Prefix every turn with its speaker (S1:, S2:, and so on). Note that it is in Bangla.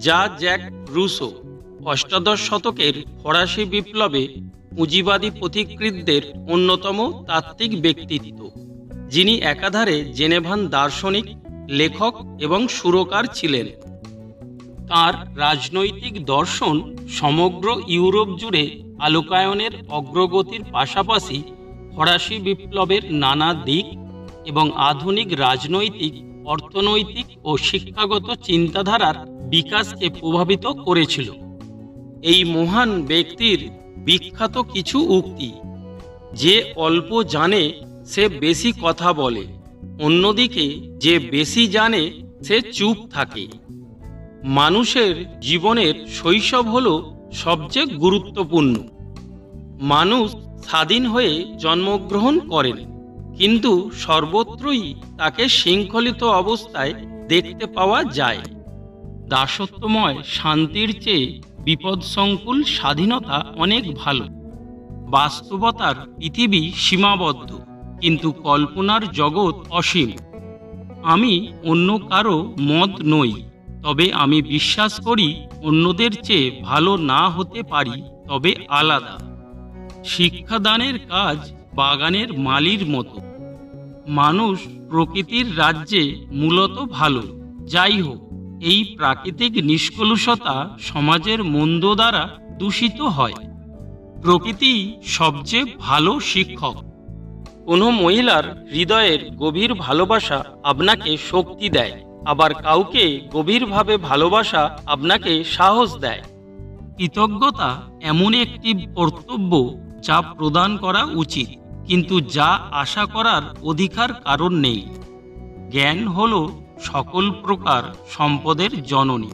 S1: যা জ্যাক রুসো অষ্টাদশ শতকের ফরাসি বিপ্লবে পুঁজিবাদী পথিকৃতদের অন্যতম তাত্ত্বিক ব্যক্তিত্ব। যিনি একাধারে জেনেভান দার্শনিক, লেখক এবং সুরকার ছিলেন। তার রাজনৈতিক দর্শন সমগ্র ইউরোপ জুড়ে আলোকায়নের অগ্রগতির পাশাপাশি ফরাসি বিপ্লবের নানা দিক এবং আধুনিক রাজনৈতিক অর্থনৈতিক ও শিক্ষাগত চিন্তাধারার বিকাশকে প্রভাবিত করেছিল। এই মহান ব্যক্তির বিখ্যাত কিছু উক্তি, যে অল্প জানে সে বেশি কথা বলে, অন্যদিকে যে বেশি জানে সে চুপ থাকে। মানুষের জীবনের শৈশব হল সবচেয়ে গুরুত্বপূর্ণ। মানুষ স্বাধীন হয়ে জন্মগ্রহণ করেন। কিন্তু সর্বত্রই তাকে শৃঙ্খলিত অবস্থায় দেখতে পাওয়া যায়। দাসত্বময় শান্তির চেয়ে বিপদসংকুল স্বাধীনতা অনেক ভালো। বাস্তবতার পৃথিবী সীমাবদ্ধ, কিন্তু কল্পনার জগৎ অসীম। আমি অন্য কারও মত নই, তবে আমি বিশ্বাস করি অন্যদের চেয়ে ভালো না হতে পারি, তবে আলাদা। শিক্ষাদানের কাজ বাগানের মালির মতো। মানুষ প্রকৃতির রাজ্যে মূলত ভালো। যাই হোক এই প্রাকৃতিক নিষ্কলুষতা সমাজের মন্দ দ্বারা দূষিত হয়। প্রকৃতি সবচেয়ে ভালো শিক্ষক। কোনো মহিলার হৃদয়ের গভীর ভালোবাসা আপনাকে শক্তি দেয়, আবার কাউকে গভীরভাবে ভালোবাসা আপনাকে সাহস দেয়। কৃতজ্ঞতা এমন একটি কর্তব্য যা প্রদান করা উচিত। কিন্তু যা আশা করার অধিকার কারণ নেই। জ্ঞান হল সকল প্রকার সম্পদের জননী।